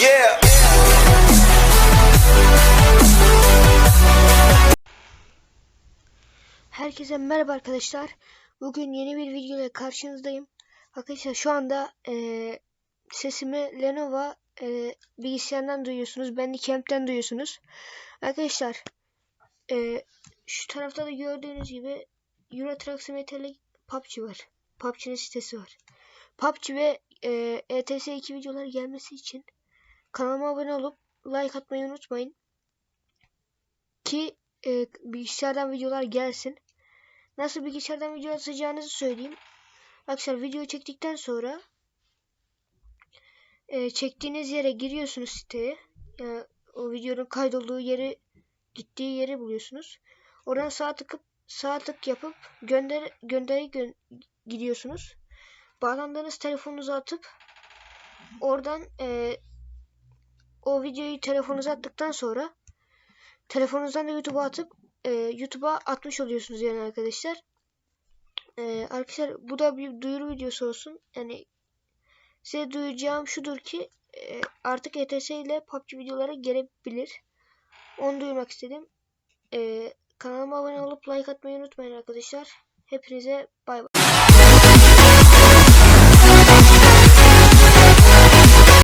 Yeah. Herkese merhaba arkadaşlar. Bugün yeni bir video ile karşınızdayım. Arkadaşlar şu anda eee, sesimi Lenovo eee, bilgisayardan duyuyorsunuz. Bandicam'ten duyuyorsunuz. Arkadaşlar eee, şu tarafta da gördüğünüz gibi Euro Truck Simulator'la PUBG var. PUBG'nin sitesi var. PUBG ve eee ETS 2 videolar gelmesi için kanalıma abone olup like atmayı unutmayın. Ki eee, bilgisayardan videolar gelsin. Nasıl bilgisayardan video atacağınızı söyleyeyim. Arkadaşlar video çektikten sonra e, çektiğiniz yere giriyorsunuz siteye. Yani o videonun kaydolduğu yeri gittiği yeri buluyorsunuz. Oradan sağ tıkıp sağ tık yapıp gönder gönderi gö gidiyorsunuz. Bağlandığınız telefonunuza atıp oradan e, o videoyu telefonunuza attıktan sonra telefonunuzdan da YouTube'a atıp e, YouTube'a atmış oluyorsunuz yani arkadaşlar. E, arkadaşlar bu da bir duyuru videosu olsun. Yani size duyuracağım şudur ki e, artık ETS ile PUBG videoları gelebilir. Onu duyurmak istedim. E, kanalıma abone olup like atmayı unutmayın arkadaşlar. Hepinize bay bay.